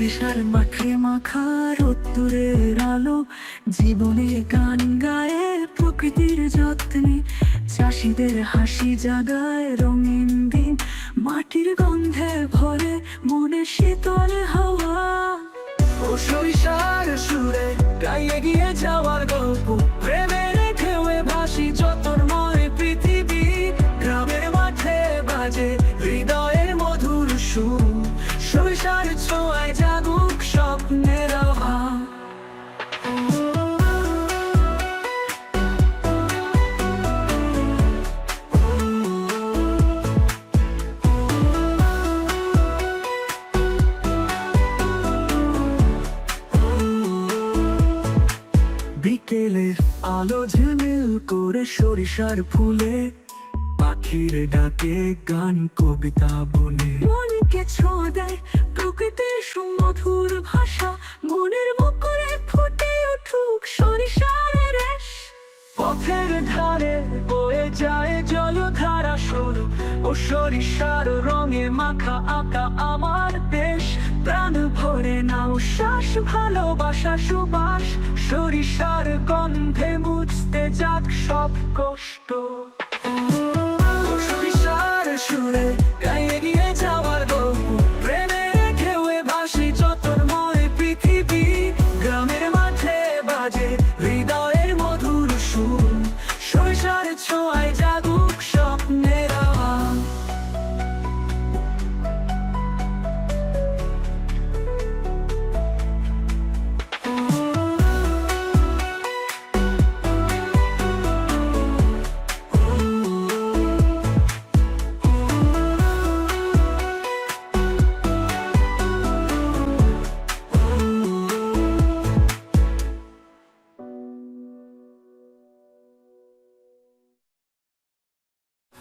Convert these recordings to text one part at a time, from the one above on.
সরিষার মাঠে মাখা রোদ্দুরের আলো, জীবনে গান গায়ে প্রকৃতির যত্নে, চাষিদের হাসি জাগায় রঙিন দিন, মাটির গন্ধে ভরে মনে শীতল হাওয়া। ও সরিষার সুরে গাইয়ে গিয়ে যাওয়ার গল্প প্রেমের ঢেউয়ে ভাসি যতনময় পৃথিবী, গ্রামের মাঠে বাজে হৃদয়ের মধুর সুর, সরিষার ছোঁয়ায় আলো ঝিলমিল করে সরিষার ফুলে, পাখির ডাকে গান কবিতা বলে। মনকে ছোঁয়া প্রকৃতির সুমধুর ভাষা, মনের মুখরে ফুটে উঠুক সরিষার রেশ। পথের ধারে বয়ে যায় জলধারা সরু, ও সরিষার রঙে মাখা আঁকা আমার দেশ। প্রাণ ভরে নাও শ্বাস, ভালোবাসা, সুবাস মুছতে যাক সব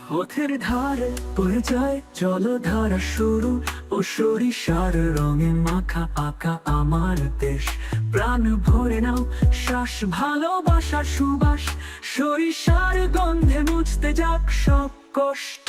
পথের ধারে বয়ে যায় জলধারা শুরু ও সরিষার রঙে মাখা আঁকা আমার দেশ। প্রাণ ভরে নাও শ্বাস, ভালোবাসার সুবাস, সরিষার গন্ধে মুছতে যাক সব কষ্ট।